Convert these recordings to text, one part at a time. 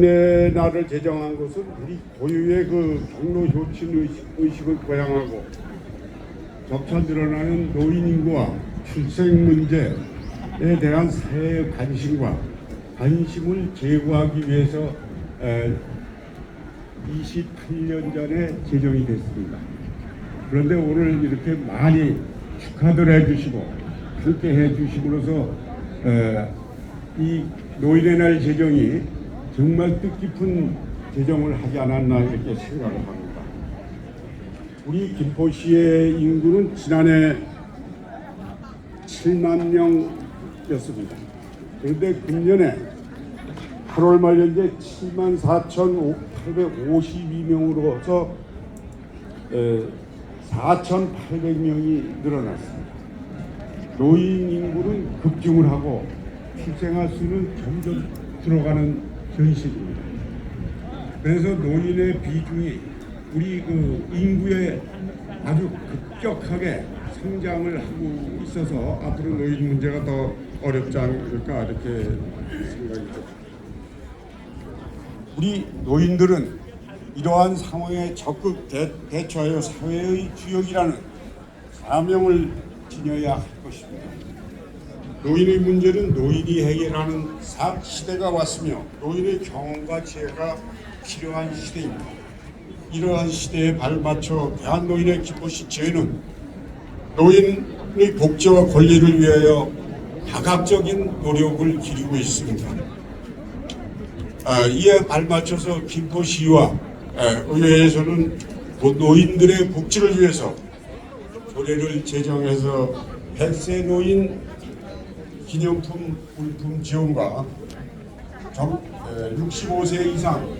내 나를 제정한 것은 우리 고유의 그 경로 효친 의식, 의식을 고양하고 점차 늘어나는 노인 인구와 출생 문제에 대한 사회의 관심과 관심을 제고하기 위해서 에, 28년 전에 제정이 됐습니다. 그런데 오늘 이렇게 많이 축하들 해주시고 함께 에, 이 노인의 날 제정이 정말 뜻깊은 제정을 하지 않았나 이렇게 생각을 합니다. 우리 김포시의 인구는 지난해 7만 명이었습니다. 그런데 금년에 8월 말 현재 7만 4,852명으로서 4,800명이 늘어났습니다. 노인 인구는 급증을 하고 출생아 수는 점점 들어가는 현실입니다. 그래서 노인의 비중이 우리 그 인구에 아주 급격하게 성장을 하고 있어서 앞으로 노인 문제가 더 어렵지 않을까 이렇게 생각이 듭니다. 우리 노인들은 이러한 상황에 적극 대, 대처하여 사회의 주역이라는 사명을 지녀야 할 것입니다. 노인의 문제는 노인이 해결하는 사 시대가 왔으며 노인의 경험과 지혜가 필요한 시대입니다. 이러한 시대에 발맞춰 대한노인의 기포시 저희는 노인의 복지와 권리를 위하여 다각적인 노력을 기울이고 있습니다. 아, 이에 발맞춰서 김포시와 아, 의회에서는 곧 노인들의 복지를 위해서 조례를 제정해서 100세 노인 기념품 물품 지원과 정, 에, 65세 이상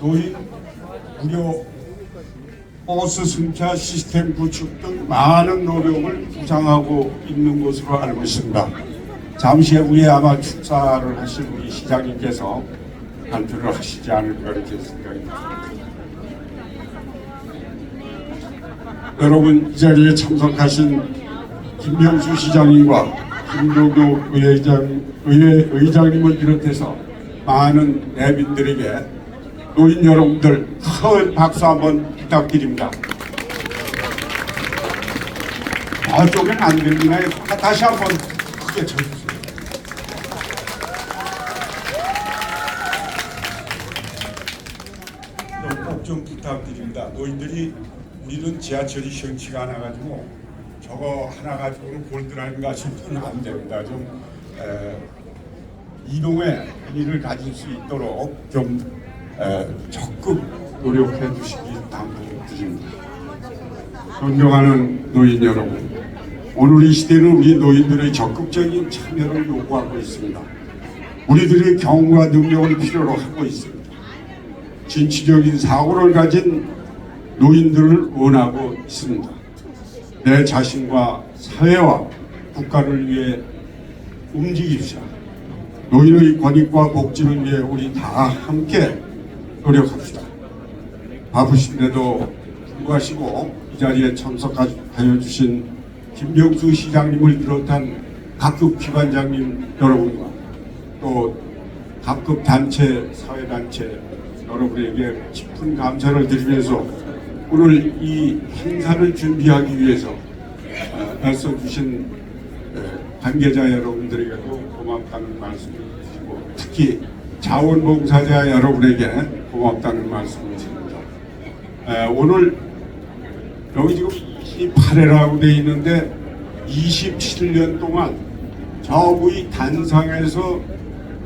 노인 무료 버스 승차 시스템 구축 등 많은 노력을 부상하고 있는 것으로 알고 있습니다. 잠시 후에 아마 축사를 하실 우리 시장님께서 발표를 하시지 않을까 이렇게 생각이 듭니다. 여러분 이 자리에 참석하신 김명수 시장님과 김종도 의회장, 의회 의장님을 비롯해서 많은 내빈들에게 노인 여러분들 큰 박수 한번 부탁드립니다. 저쪽엔 안 들리나요? 다- 다시 한번 크게 쳐주세요. 꼭좀 부탁드립니다. 노인들이 우리는 지하철이 시원치가 않아가지고 저거 하나 가지고는 골드라인 가시면 안 됩니다. 좀 에, 이동의 일을 가질 수 있도록 좀 에, 적극 노력해 주시기 당부드립니다. 존경하는 노인 여러분, 오늘 이 시대는 우리 노인들의 적극적인 참여를 요구하고 있습니다. 우리들의 경험과 능력을 필요로 하고 있습니다. 진취적인 사고를 가진 노인들을 원하고 있습니다. 내 자신과 사회와 국가를 위해 움직입시다. 노인의 권익과 복지를 위해 우리 다 함께 노력합시다. 바쁘신데도 불구하시고 이 자리에 참석하여 주신 김병수 시장님을 비롯한 각급 기관장님 여러분과 또 각급 단체, 사회단체 여러분에게 깊은 감사를 드리면서 오늘 이 행사를 준비하기 위해서 어, 애써 주신 에, 관계자 여러분들에게도 고맙다는 말씀을 드리고 특히 자원봉사자 여러분에게 고맙다는 말씀을 드립니다. 에, 오늘 여기 지금 28회라고 되어 있는데 27년 동안 저부의 단상에서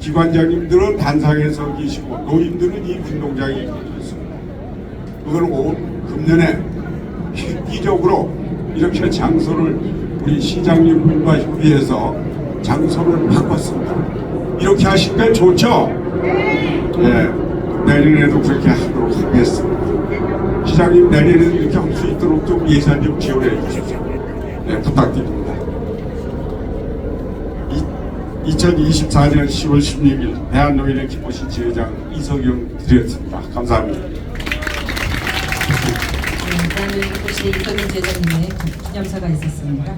기관장님들은 단상에서 계시고 노인들은 이 운동장에 계셨습니다. 그걸 온 금년에 획기적으로 이렇게 장소를 우리 시장님과 협의해서 장소를 바꿨습니다. 이렇게 하시니까 좋죠? 예, 내년에도 그렇게 하도록 하겠습니다. 시장님 내년에도 이렇게 할 수 있도록 좀 예산 좀 지원해 주십시오. 네, 부탁드립니다. 2024년 10월 16일 대한노인의 기포시 지회장 이석영 드렸습니다. 감사합니다. 네, 도시 이건희 제자님의 기념사가 있었습니다.